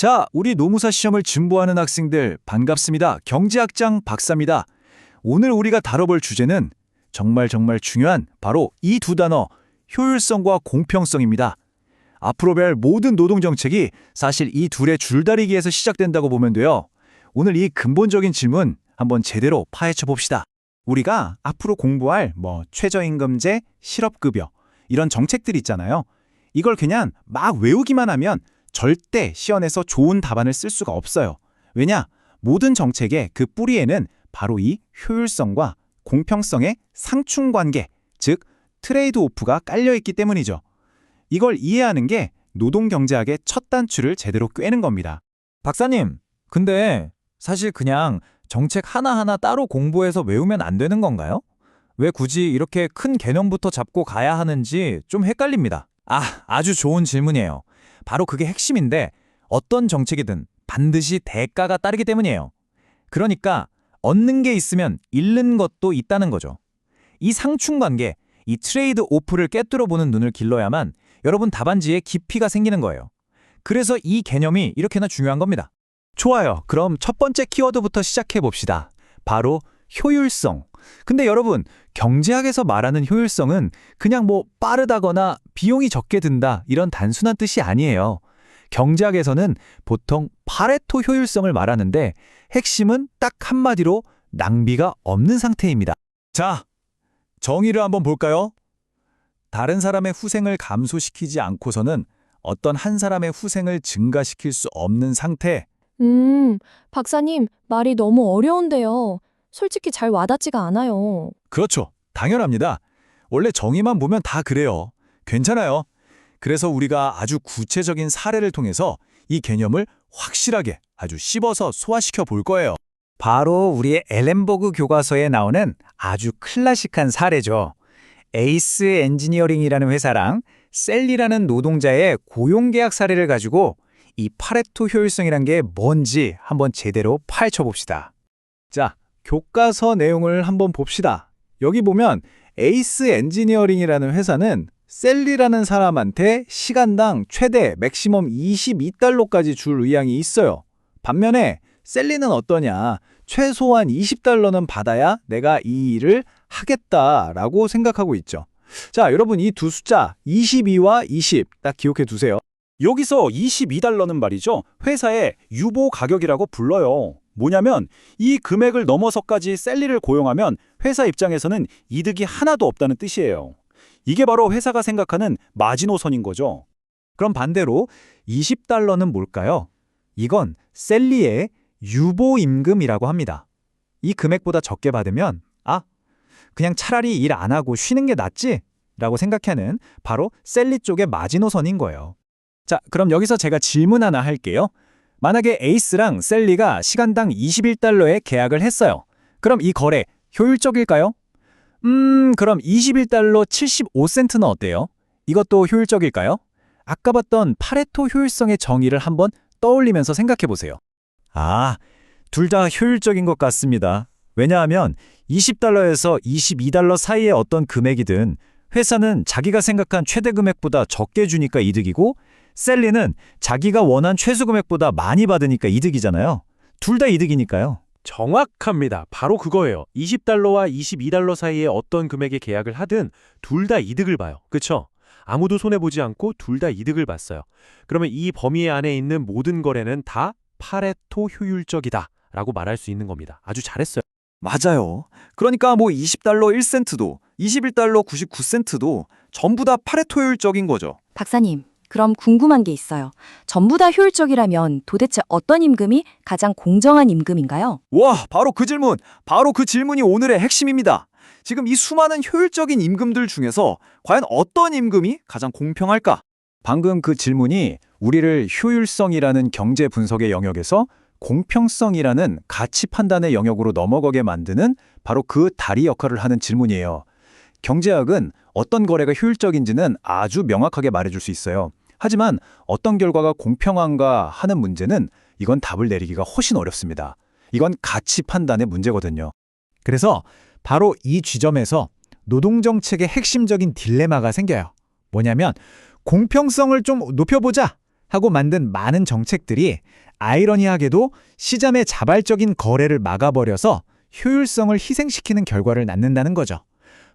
자, 우리 노무사 시험을 준비하는 학생들 반갑습니다. 경제학장 박사입니다. 오늘 우리가 다뤄볼 주제는 정말 정말 중요한 바로 이 두 단어 효율성과 공평성입니다. 앞으로 뵐 모든 노동 정책이 사실 이 둘의 줄다리기에서 시작된다고 보면 돼요. 오늘 이 근본적인 질문 한번 제대로 파헤쳐 봅시다. 우리가 앞으로 공부할 뭐 최저임금제, 실업급여 이런 정책들 있잖아요. 이걸 그냥 막 외우기만 하면 절대 시연에서 좋은 답안을 쓸 수가 없어요. 왜냐? 모든 정책의 그 뿌리에는 바로 이 효율성과 공평성의 상충관계, 즉 트레이드 오프가 깔려 있기 때문이죠. 이걸 이해하는 게 노동경제학의 첫 단추를 제대로 꿰는 겁니다. 박사님, 근데 사실 그냥 정책 하나하나 따로 공부해서 외우면 안 되는 건가요? 왜 굳이 이렇게 큰 개념부터 잡고 가야 하는지 좀 헷갈립니다. 아, 아주 좋은 질문이에요. 바로 그게 핵심인데 어떤 정책이든 반드시 대가가 따르기 때문이에요. 그러니까 얻는 게 있으면 잃는 것도 있다는 거죠. 이 상충관계, 이 트레이드 오프를 깨뚫어 보는 눈을 길러야만 여러분 답안지에 깊이가 생기는 거예요. 그래서 이 개념이 이렇게나 중요한 겁니다. 좋아요. 그럼 첫 번째 키워드부터 시작해 봅시다. 바로 효율성. 근데 여러분, 경제학에서 말하는 효율성은 그냥 뭐 빠르다거나 비용이 적게 든다 이런 단순한 뜻이 아니에요. 경제학에서는 보통 파레토 효율성을 말하는데 핵심은 딱 한마디로 낭비가 없는 상태입니다. 자, 정의를 한번 볼까요? 다른 사람의 후생을 감소시키지 않고서는 어떤 한 사람의 후생을 증가시킬 수 없는 상태, 음, 박사님, 말이 너무 어려운데요. 솔직히 잘 와닿지가 않아요. 그렇죠. 당연합니다. 원래 정의만 보면 다 그래요. 괜찮아요. 그래서 우리가 아주 구체적인 사례를 통해서 이 개념을 확실하게 아주 씹어서 소화시켜 볼 거예요. 바로 우리의 엘렌버그 교과서에 나오는 아주 클래식한 사례죠. 에이스 엔지니어링이라는 회사랑 셀리라는 노동자의 고용계약 사례를 가지고 이 파레토 효율성이란 게 뭔지 한번 제대로 파헤쳐 봅시다. 자, 교과서 내용을 한번 봅시다. 여기 보면 에이스 엔지니어링이라는 회사는 셀리라는 사람한테 시간당 최대 맥시멈 22달러까지 줄 의향이 있어요. 반면에 셀리는 어떠냐? 최소한 20달러는 받아야 내가 이 일을 하겠다라고 생각하고 있죠. 자, 여러분 이 두 숫자 22와 20 딱 기억해 두세요. 여기서 22달러는 말이죠. 회사의 유보 가격이라고 불러요. 뭐냐면 이 금액을 넘어서까지 셀리를 고용하면 회사 입장에서는 이득이 하나도 없다는 뜻이에요. 이게 바로 회사가 생각하는 마지노선인 거죠. 그럼 반대로 20달러는 뭘까요? 이건 셀리의 유보 임금이라고 합니다. 이 금액보다 적게 받으면 아, 그냥 차라리 일 안 하고 쉬는 게 낫지? 라고 생각하는 바로 셀리 쪽의 마지노선인 거예요. 자, 그럼 여기서 제가 질문 하나 할게요. 만약에 에이스랑 셀리가 시간당 21달러에 계약을 했어요. 그럼 이 거래 효율적일까요? 음, 그럼 21달러 75센트는 어때요? 이것도 효율적일까요? 아까 봤던 파레토 효율성의 정의를 한번 떠올리면서 생각해 보세요. 아, 둘 다 효율적인 것 같습니다. 왜냐하면 20달러에서 22달러 사이의 어떤 금액이든 회사는 자기가 생각한 최대 금액보다 적게 주니까 이득이고 셀리는 자기가 원한 최소 금액보다 많이 받으니까 이득이잖아요. 둘 다 이득이니까요. 정확합니다. 바로 그거예요. 20달러와 22달러 사이에 어떤 금액의 계약을 하든 둘 다 이득을 봐요. 그쵸? 아무도 손해보지 않고 둘 다 이득을 봤어요. 그러면 이 범위 안에 있는 모든 거래는 다 파레토 효율적이다 라고 말할 수 있는 겁니다. 아주 잘했어요. 맞아요. 그러니까 뭐 20달러 1센트도 21달러 99센트도 전부 다 파레토 효율적인 거죠. 박사님, 그럼 궁금한 게 있어요. 전부 다 효율적이라면 도대체 어떤 임금이 가장 공정한 임금인가요? 와, 바로 그 질문. 바로 그 질문이 오늘의 핵심입니다. 지금 이 수많은 효율적인 임금들 중에서 과연 어떤 임금이 가장 공평할까? 방금 그 질문이 우리를 효율성이라는 경제 분석의 영역에서 공평성이라는 가치 판단의 영역으로 넘어가게 만드는 바로 그 다리 역할을 하는 질문이에요. 경제학은 어떤 거래가 효율적인지는 아주 명확하게 말해줄 수 있어요. 하지만 어떤 결과가 공평한가 하는 문제는 이건 답을 내리기가 훨씬 어렵습니다. 이건 가치 판단의 문제거든요. 그래서 바로 이 지점에서 노동정책의 핵심적인 딜레마가 생겨요. 뭐냐면 공평성을 좀 높여보자. 하고 만든 많은 정책들이 아이러니하게도 시장의 자발적인 거래를 막아버려서 효율성을 희생시키는 결과를 낳는다는 거죠.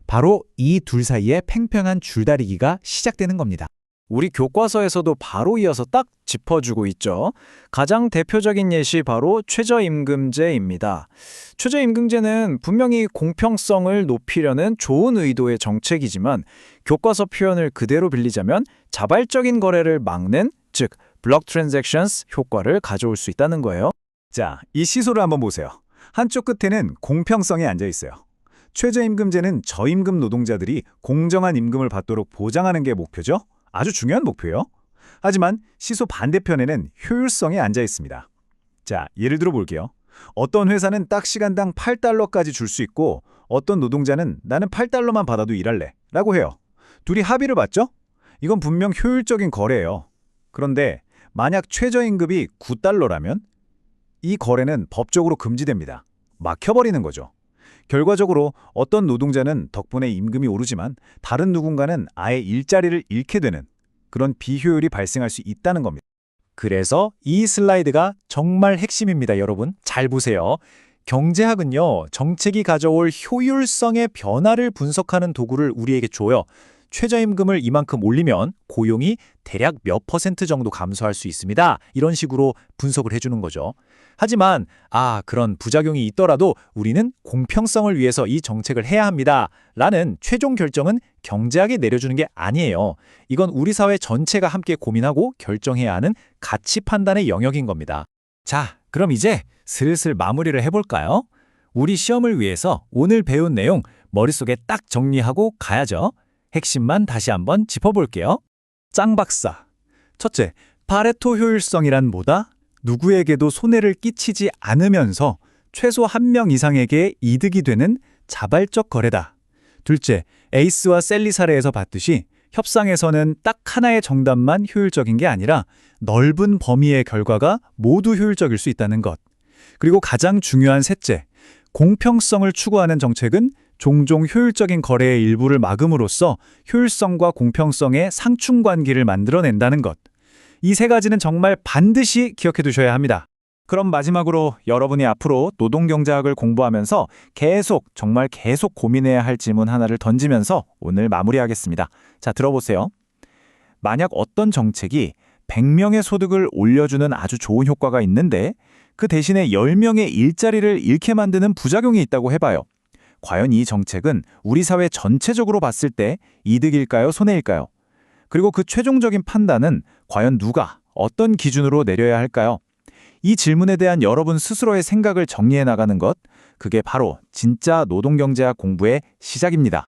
바로 이 둘 사이의 팽팽한 줄다리기가 시작되는 겁니다. 우리 교과서에서도 바로 이어서 딱 짚어주고 있죠. 가장 대표적인 예시 바로 최저임금제입니다. 최저임금제는 분명히 공평성을 높이려는 좋은 의도의 정책이지만 교과서 표현을 그대로 빌리자면 자발적인 거래를 막는 즉 블록 트랜잭션스 효과를 가져올 수 있다는 거예요. 자, 이 시소를 한번 보세요. 한쪽 끝에는 공평성이 앉아 있어요. 최저임금제는 저임금 노동자들이 공정한 임금을 받도록 보장하는 게 목표죠. 아주 중요한 목표예요. 하지만 시소 반대편에는 효율성이 앉아 있습니다. 자, 예를 들어 볼게요. 어떤 회사는 딱 시간당 8달러까지 줄 수 있고 어떤 노동자는 나는 8달러만 받아도 일할래 라고 해요. 둘이 합의를 봤죠? 이건 분명 효율적인 거래예요. 그런데 만약 최저임금이 9달러라면 이 거래는 법적으로 금지됩니다. 막혀버리는 거죠. 결과적으로 어떤 노동자는 덕분에 임금이 오르지만 다른 누군가는 아예 일자리를 잃게 되는 그런 비효율이 발생할 수 있다는 겁니다. 그래서 이 슬라이드가 정말 핵심입니다, 여러분. 잘 보세요. 경제학은요, 정책이 가져올 효율성의 변화를 분석하는 도구를 우리에게 줘요. 최저임금을 이만큼 올리면 고용이 대략 몇 퍼센트 정도 감소할 수 있습니다. 이런 식으로 분석을 해주는 거죠. 하지만, 아, 그런 부작용이 있더라도 우리는 공평성을 위해서 이 정책을 해야 합니다. 라는 최종 결정은 경제학이 내려주는 게 아니에요. 이건 우리 사회 전체가 함께 고민하고 결정해야 하는 가치 판단의 영역인 겁니다. 자, 그럼 이제 슬슬 마무리를 해볼까요? 우리 시험을 위해서 오늘 배운 내용 머릿속에 딱 정리하고 가야죠. 핵심만 다시 한번 짚어볼게요. 짱 박사. 첫째, 파레토 효율성이란 뭐다? 누구에게도 손해를 끼치지 않으면서 최소 한 명 이상에게 이득이 되는 자발적 거래다. 둘째, 에이스와 셀리 사례에서 봤듯이 협상에서는 딱 하나의 정답만 효율적인 게 아니라 넓은 범위의 결과가 모두 효율적일 수 있다는 것. 그리고 가장 중요한 셋째, 공평성을 추구하는 정책은 종종 효율적인 거래의 일부를 막음으로써 효율성과 공평성의 상충 관계를 만들어낸다는 것. 이 세 가지는 정말 반드시 기억해 두셔야 합니다. 그럼 마지막으로 여러분이 앞으로 노동경제학을 공부하면서 계속 정말 계속 고민해야 할 질문 하나를 던지면서 오늘 마무리하겠습니다. 자, 들어보세요. 만약 어떤 정책이 100명의 소득을 올려주는 아주 좋은 효과가 있는데 그 대신에 10명의 일자리를 잃게 만드는 부작용이 있다고 해봐요. 과연 이 정책은 우리 사회 전체적으로 봤을 때 이득일까요? 손해일까요? 그리고 그 최종적인 판단은 과연 누가, 어떤 기준으로 내려야 할까요? 이 질문에 대한 여러분 스스로의 생각을 정리해 나가는 것, 그게 바로 진짜 노동경제학 공부의 시작입니다.